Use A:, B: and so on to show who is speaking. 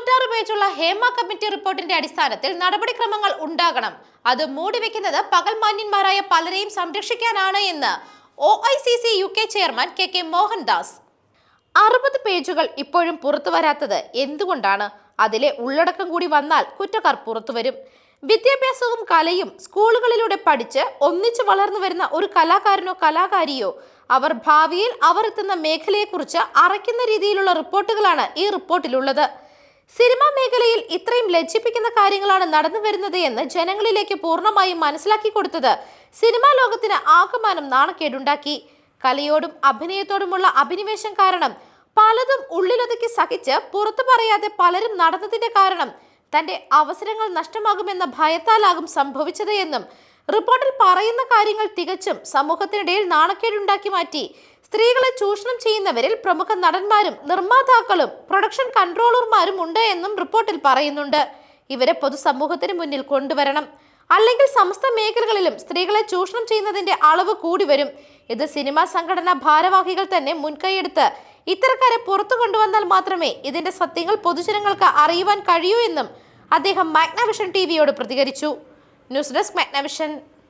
A: തൊണ്ണൂറ്റാറ് പേജുള്ള ഹേമ കമ്മിറ്റി റിപ്പോർട്ടിന്റെ അടിസ്ഥാനത്തിൽ നടപടിക്രമങ്ങൾ ഉണ്ടാകണം. അത് മൂടിവെക്കുന്നത് പകൽമാന്യന്മാരായ പലരെയും സംരക്ഷിക്കാനാണ് എന്ന് O I C C U K chairman K K Mohandas. അറുപത് പേജുകൾ ഇപ്പോഴും പുറത്തു വരാത്തത് എന്തുകൊണ്ടാണ്? അതിലെ ഉള്ളടക്കം കൂടി വന്നാൽ കുറ്റക്കാർ പുറത്തു വരും. വിദ്യാഭ്യാസവും കലയും സ്കൂളുകളിലൂടെ പഠിച്ച് ഒന്നിച്ചു വളർന്നു വരുന്ന ഒരു കലാകാരനോ കലാകാരിയോ അവർ ഭാവിയിൽ അവർ എത്തുന്ന മേഖലയെക്കുറിച്ച് അറയ്ക്കുന്ന രീതിയിലുള്ള റിപ്പോർട്ടുകളാണ് ഈ റിപ്പോർട്ടിലുള്ളത്. സിനിമാ മേഖലയിൽ ഇത്രയും ലജ്ജിപ്പിക്കുന്ന കാര്യങ്ങളാണ് നടന്നു വരുന്നത് എന്ന് ജനങ്ങളിലേക്ക് പൂർണമായും മനസ്സിലാക്കി കൊടുത്തത് സിനിമാ ലോകത്തിന് ആകമാനം നാണക്കേടുണ്ടാക്കി. കലയോടും അഭിനയത്തോടുമുള്ള അഭിനിവേശം കാരണം പലതും ഉള്ളിലൊതുക്കി സഹിച്ച് പുറത്തു പറയാതെ പലരും നടന്നതിന്റെ കാരണം തന്റെ അവസരങ്ങൾ നഷ്ടമാകുമെന്ന ഭയത്താലാകും സംഭവിച്ചത് എന്നും റിപ്പോർട്ടിൽ പറയുന്ന കാര്യങ്ങൾ തികച്ചും സമൂഹത്തിനിടയിൽ നാണക്കേടുണ്ടാക്കി മാറ്റി. സ്ത്രീകളെ ചൂഷണം ചെയ്യുന്നവരിൽ പ്രമുഖ നടന്മാരും നിർമ്മാതാക്കളും പ്രൊഡക്ഷൻ കൺട്രോളർമാരും ഉണ്ട് എന്നും റിപ്പോർട്ടിൽ പറയുന്നുണ്ട്. ഇവരെ പൊതുസമൂഹത്തിന് മുന്നിൽ കൊണ്ടുവരണം. അല്ലെങ്കിൽ സമസ്ത മേഖലകളിലും സ്ത്രീകളെ ചൂഷണം ചെയ്യുന്നതിന്റെ അളവ് കൂടി വരും. ഇത് സിനിമാ സംഘടനാ ഭാരവാഹികൾ തന്നെ മുൻകൈയെടുത്ത് ഇത്തരക്കാരെ പുറത്തു കൊണ്ടുവന്നാൽ മാത്രമേ ഇതിന്റെ സത്യങ്ങൾ പൊതുജനങ്ങൾക്ക് അറിയുവാൻ കഴിയൂ എന്നും അദ്ദേഹം മാഗ്നാവിഷൻ ടി വിയോട് പ്രതികരിച്ചു. News desk Magnavision